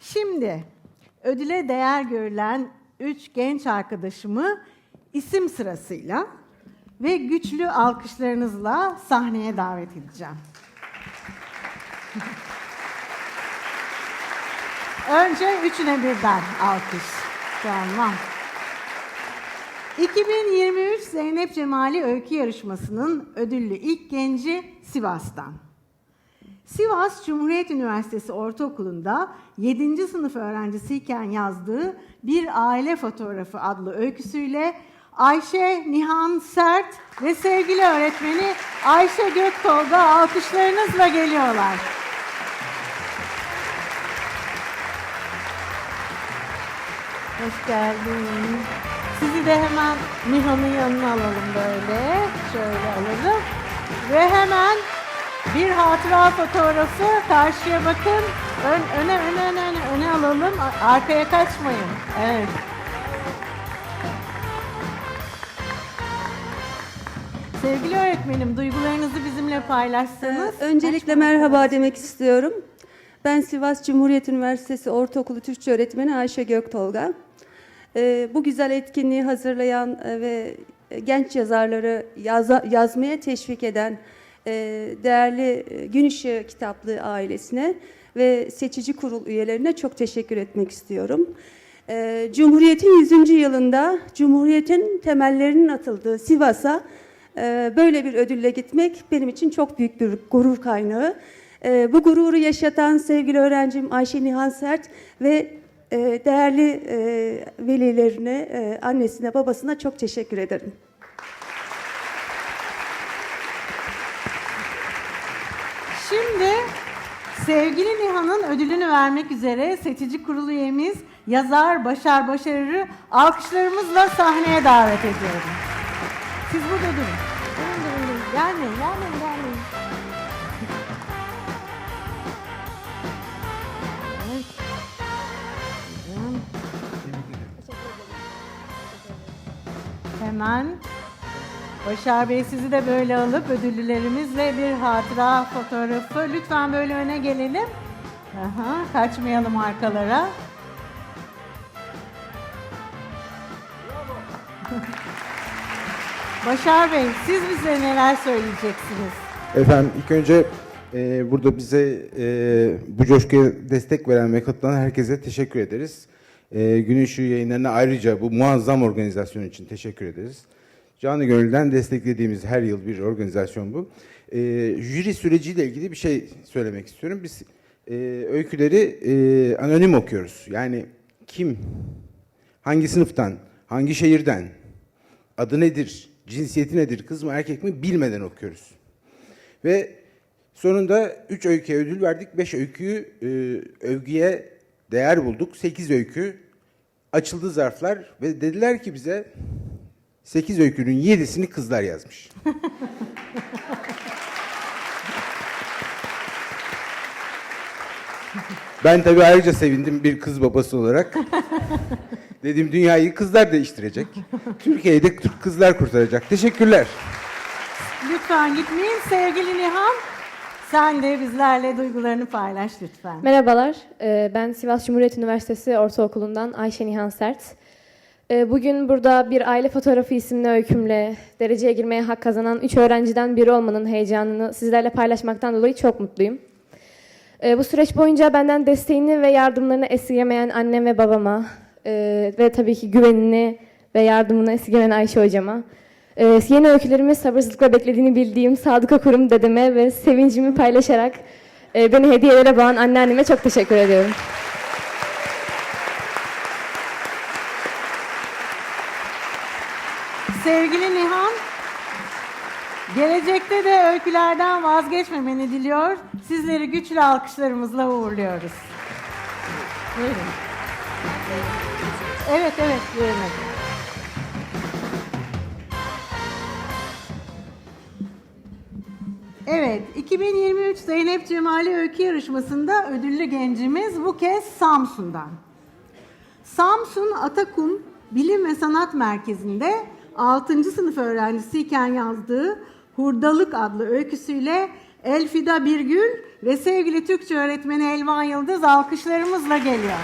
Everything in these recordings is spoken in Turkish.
Şimdi ödüle değer görülen üç genç arkadaşımı isim sırasıyla ve güçlü alkışlarınızla sahneye davet edeceğim. Önce üçüne birden alkış. Tamam. 2023 Zeynep Cemali Öykü Yarışması'nın ödüllü ilk genci Sivas'tan. Sivas Cumhuriyet Üniversitesi Ortaokulu'nda 7. sınıf öğrencisiyken yazdığı Bir Aile Fotoğrafı adlı öyküsüyle Ayşe Nihan Sert ve sevgili öğretmeni Ayşe Göktolga alkışlarınızla geliyorlar. Hoş geldin. Sizi de hemen Nihan'ın yanına alalım böyle. Şöyle alalım. Ve hemen bir hatıra fotoğrafı karşıya bakın. Ön, öne, öne, öne, öne, öne alalım. Arkaya kaçmayın. Evet. Sevgili öğretmenim, duygularınızı bizimle paylaşsanız. Ee, Öncelikle merhaba demek istiyorum. Ben Sivas Cumhuriyet Üniversitesi Ortaokulu Türkçe Öğretmeni Ayşe Göktolga. Ee, Bu güzel etkinliği hazırlayan e, ve genç yazarları yaza- yazmaya teşvik eden değerli e, Gün Işığı Kitaplığı ailesine ve seçici kurul üyelerine çok teşekkür etmek istiyorum. Ee, Cumhuriyet'in 100. yılında Cumhuriyet'in temellerinin atıldığı Sivas'a Böyle bir ödülle gitmek benim için çok büyük bir gurur kaynağı. Bu gururu yaşatan sevgili öğrencim Ayşe Nihan Sert ve e, değerli e, velilerine, e, annesine, babasına çok teşekkür ederim. Şimdi sevgili Nihan'ın ödülünü vermek üzere seçici kurulu üyemiz yazar Başar Başarır'ı alkışlarımızla sahneye davet ediyorum. Siz burada durun. Durun durun durun. Gelmeyin, gelmeyin, gelmeyin. Evet. Hemen Başar Bey sizi de böyle alıp ödüllülerimizle bir hatıra fotoğrafı. Lütfen böyle öne gelelim. Aha, kaçmayalım arkalara. Başar Bey, siz bize neler söyleyeceksiniz? Efendim ilk önce e, burada bize e, bu coşkuya destek veren ve katılan herkese teşekkür ederiz. E, Gün yayınlarına ayrıca bu muazzam organizasyon için teşekkür ederiz. Canı gönülden desteklediğimiz her yıl bir organizasyon bu. E, jüri süreciyle ilgili bir şey söylemek istiyorum. Biz e, öyküleri e, anonim okuyoruz. Yani kim, hangi sınıftan, hangi şehirden, adı nedir, cinsiyeti nedir, kız mı erkek mi bilmeden okuyoruz. Ve sonunda 3 öyküye ödül verdik. 5 öyküyü e, övgüye değer bulduk. 8 öykü açıldı zarflar ve dediler ki bize 8 öykünün 7'sini kızlar yazmış. Ben tabii ayrıca sevindim bir kız babası olarak. Dedim dünyayı kızlar değiştirecek. Türkiye'yi de Türk kızlar kurtaracak. Teşekkürler. Lütfen gitmeyin. Sevgili Nihan, sen de bizlerle duygularını paylaş lütfen. Merhabalar, ee, ben Sivas Cumhuriyet Üniversitesi Ortaokulu'ndan Ayşe Nihan Sert. Ee, Bugün burada bir aile fotoğrafı isimli öykümle dereceye girmeye hak kazanan 3 öğrenciden biri olmanın heyecanını sizlerle paylaşmaktan dolayı çok mutluyum. Ee, Bu süreç boyunca benden desteğini ve yardımlarını esirgemeyen annem ve babama e, ve tabii ki güvenini ve yardımını esirgemeyen Ayşe hocama, yeni öykülerimi sabırsızlıkla beklediğini bildiğim Sadık Okurum dedeme ve sevincimi paylaşarak beni hediyelere bağın anneanneme çok teşekkür ediyorum. Sevgili Nihan, gelecekte de öykülerden vazgeçmemeni diliyor. Sizleri güçlü alkışlarımızla uğurluyoruz. Buyurun. Evet, evet, buyurun. Evet, 2023 Zeynep Cemali Öykü Yarışması'nda ödüllü gencimiz bu kez Samsun'dan. Samsun Atakum Bilim ve Sanat Merkezi'nde 6. sınıf öğrencisiyken yazdığı Hurdalık adlı öyküsüyle Elfida Birgül ve sevgili Türkçe öğretmeni Elvan Yıldız alkışlarımızla geliyor.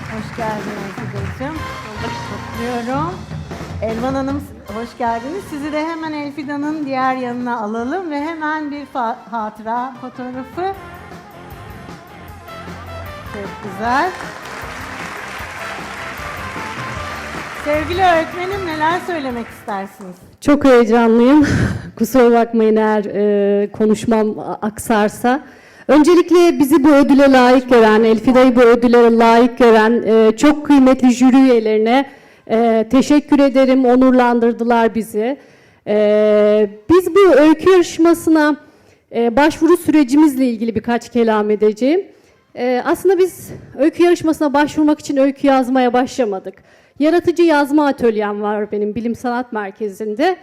Hoş geldiniz Elfida'cığım. Kutluyorum. Elvan Hanım hoş geldiniz. Sizi de hemen Elfida'nın diğer yanına alalım ve hemen bir hatıra fotoğrafı. Çok güzel. Sevgili öğretmenim neler söylemek istersiniz? Çok heyecanlıyım. Kusura bakmayın eğer e, konuşmam aksarsa. Öncelikle bizi bu ödüle layık gören, Elfida'yı bu ödüle layık gören e, çok kıymetli jüri üyelerine e, teşekkür ederim. Onurlandırdılar bizi. E, biz bu öykü yarışmasına e, başvuru sürecimizle ilgili birkaç kelam edeceğim. E, aslında biz öykü yarışmasına başvurmak için öykü yazmaya başlamadık. Yaratıcı yazma atölyem var benim Bilim Sanat Merkezi'nde.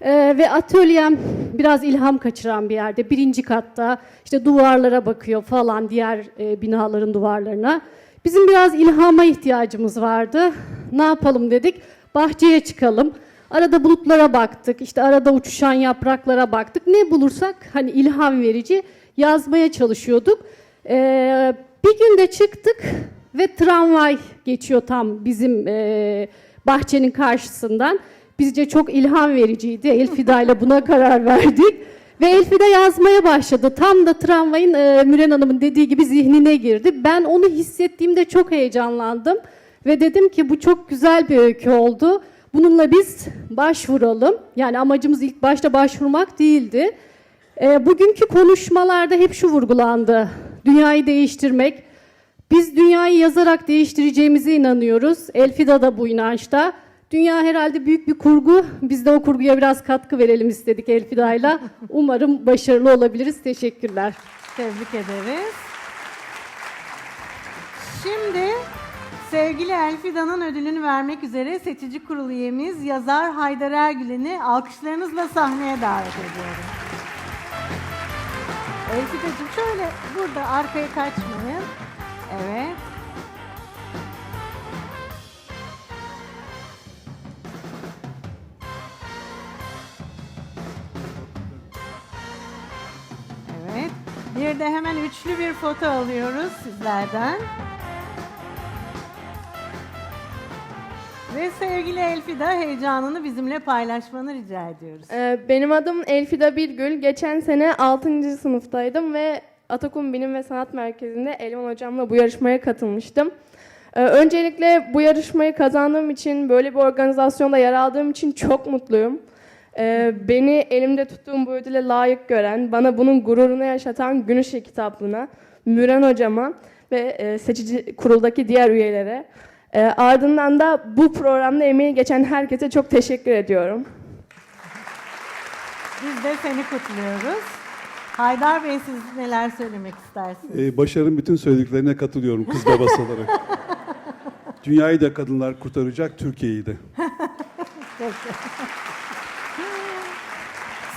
Ee, ve atölyem biraz ilham kaçıran bir yerde. Birinci katta işte duvarlara bakıyor falan diğer e, binaların duvarlarına. Bizim biraz ilhama ihtiyacımız vardı. Ne yapalım dedik? Bahçeye çıkalım. Arada bulutlara baktık. işte arada uçuşan yapraklara baktık. Ne bulursak hani ilham verici yazmaya çalışıyorduk. Ee, bir günde çıktık ve tramvay geçiyor tam bizim e, bahçenin karşısından. Bizce çok ilham vericiydi. Elfida ile buna karar verdik. Ve Elfida yazmaya başladı. Tam da tramvayın e, Müren Hanım'ın dediği gibi zihnine girdi. Ben onu hissettiğimde çok heyecanlandım. Ve dedim ki bu çok güzel bir öykü oldu. Bununla biz başvuralım. Yani amacımız ilk başta başvurmak değildi. E, bugünkü konuşmalarda hep şu vurgulandı. Dünyayı değiştirmek. Biz dünyayı yazarak değiştireceğimize inanıyoruz. Elfida da bu inançta. Dünya herhalde büyük bir kurgu. Biz de o kurguya biraz katkı verelim istedik Elfida'yla. Umarım başarılı olabiliriz. Teşekkürler. Tebrik ederiz. Şimdi sevgili Elfida'nın ödülünü vermek üzere seçici kurul üyemiz yazar Haydar Ergülen'i alkışlarınızla sahneye davet ediyorum. Elfida'cığım şöyle burada arkaya kaçmayın. Evet. Evet. Bir de hemen üçlü bir foto alıyoruz sizlerden. Sevgili Elfida heyecanını bizimle paylaşmanı rica ediyoruz. Ee, Benim adım Elfida Birgül. Geçen sene 6. sınıftaydım ve Atakum Bilim ve Sanat Merkezi'nde Elvan Hocam'la bu yarışmaya katılmıştım. Ee, Öncelikle bu yarışmayı kazandığım için, böyle bir organizasyonda yer aldığım için çok mutluyum. Ee, Beni elimde tuttuğum bu ödüle layık gören, bana bunun gururunu yaşatan Gün Işığı kitaplığına, Müren Hocama ve e, seçici kuruldaki diğer üyelere, e, ardından da bu programda emeği geçen herkese çok teşekkür ediyorum. Biz de seni kutluyoruz. Haydar Bey siz neler söylemek istersiniz? Ee, Başar'ın bütün söylediklerine katılıyorum kız babası olarak. Dünyayı da kadınlar kurtaracak, Türkiye'yi de. Peki.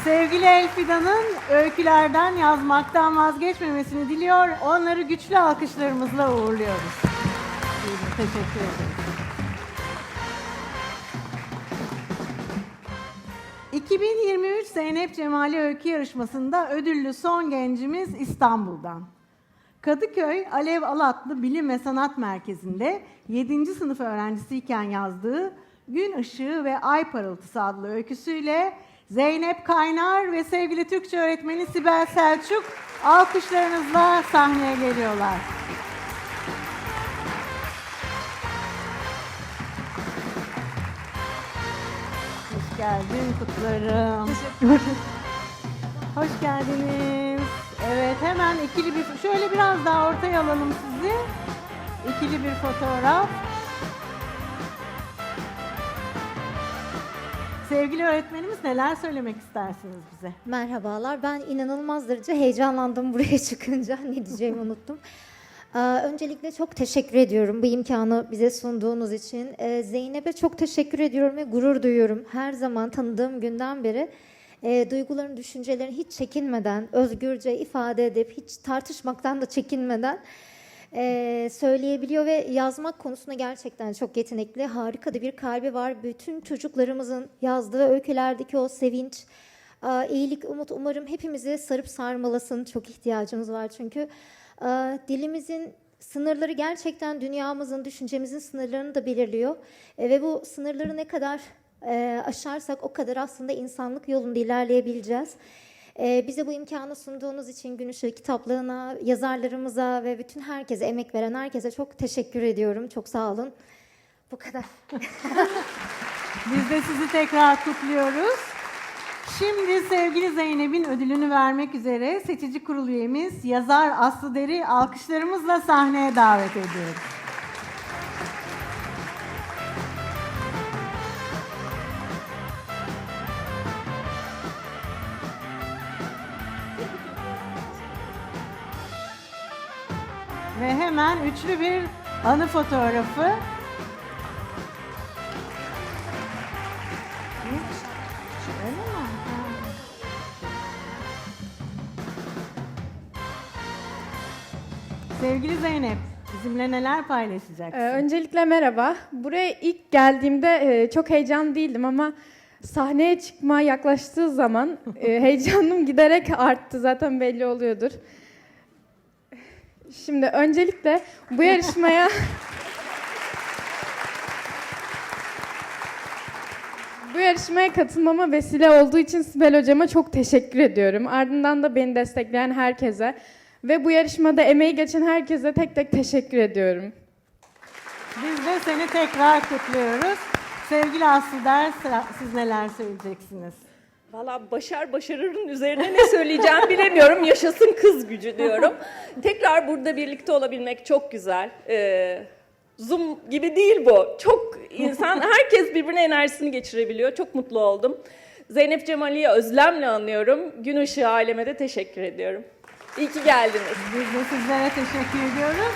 Sevgili Elfida'nın öykülerden yazmaktan vazgeçmemesini diliyor. Onları güçlü alkışlarımızla uğurluyoruz. Teşekkür ederiz. 2023 Zeynep Cemali Öykü Yarışması'nda ödüllü son gencimiz İstanbul'dan. Kadıköy Alev Alatlı Bilim ve Sanat Merkezi'nde 7. sınıf öğrencisiyken yazdığı Gün Işığı ve Ay Parıltısı adlı öyküsüyle Zeynep Kaynar ve sevgili Türkçe öğretmeni Sibel Selçuk alkışlarınızla sahneye geliyorlar. Geldin kutlarım. Hoş geldiniz. Evet hemen ikili bir şöyle biraz daha ortaya alalım sizi. İkili bir fotoğraf. Sevgili öğretmenimiz neler söylemek istersiniz bize? Merhabalar. Ben inanılmaz derece heyecanlandım buraya çıkınca. Ne diyeceğimi unuttum. Öncelikle çok teşekkür ediyorum bu imkanı bize sunduğunuz için. Ee, Zeynep'e çok teşekkür ediyorum ve gurur duyuyorum. Her zaman tanıdığım günden beri e, duygularını, düşüncelerini hiç çekinmeden, özgürce ifade edip, hiç tartışmaktan da çekinmeden e, söyleyebiliyor ve yazmak konusunda gerçekten çok yetenekli. Harika da bir kalbi var. Bütün çocuklarımızın yazdığı öykülerdeki o sevinç, e, iyilik, umut umarım hepimizi sarıp sarmalasın. Çok ihtiyacımız var çünkü. E, dilimizin sınırları gerçekten dünyamızın, düşüncemizin sınırlarını da belirliyor. E, ve bu sınırları ne kadar e, aşarsak o kadar aslında insanlık yolunda ilerleyebileceğiz. E, bize bu imkanı sunduğunuz için Gün Işığı kitaplığına, yazarlarımıza ve bütün herkese, emek veren herkese çok teşekkür ediyorum. Çok sağ olun. Bu kadar. Biz de sizi tekrar kutluyoruz. Şimdi sevgili Zeynep'in ödülünü vermek üzere seçici kurul üyemiz yazar Aslı Deri alkışlarımızla sahneye davet ediyoruz. Ve hemen üçlü bir anı fotoğrafı. Sevgili Zeynep, bizimle neler paylaşacaksın? Ee, öncelikle merhaba. Buraya ilk geldiğimde e, çok heyecan değildim ama sahneye çıkma yaklaştığı zaman e, heyecanım giderek arttı. Zaten belli oluyordur. Şimdi öncelikle bu yarışmaya bu yarışmaya katılmama vesile olduğu için Sibel hocama çok teşekkür ediyorum. Ardından da beni destekleyen herkese ve bu yarışmada emeği geçen herkese tek tek teşekkür ediyorum. Biz de seni tekrar kutluyoruz. Sevgili Aslı Der, siz neler söyleyeceksiniz? Valla başar başarırın üzerine ne söyleyeceğim bilemiyorum. Yaşasın kız gücü diyorum. Tekrar burada birlikte olabilmek çok güzel. Ee, Zoom gibi değil bu. Çok insan, herkes birbirine enerjisini geçirebiliyor. Çok mutlu oldum. Zeynep Cemali'yi özlemle anıyorum. Gün Işığı aileme de teşekkür ediyorum. İyi ki geldiniz. Biz de sizlere teşekkür ediyoruz.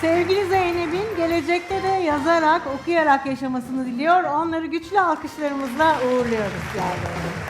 Sevgili Zeynep'in gelecekte de yazarak, okuyarak yaşamasını diliyor. Onları güçlü alkışlarımızla uğurluyoruz. Yani.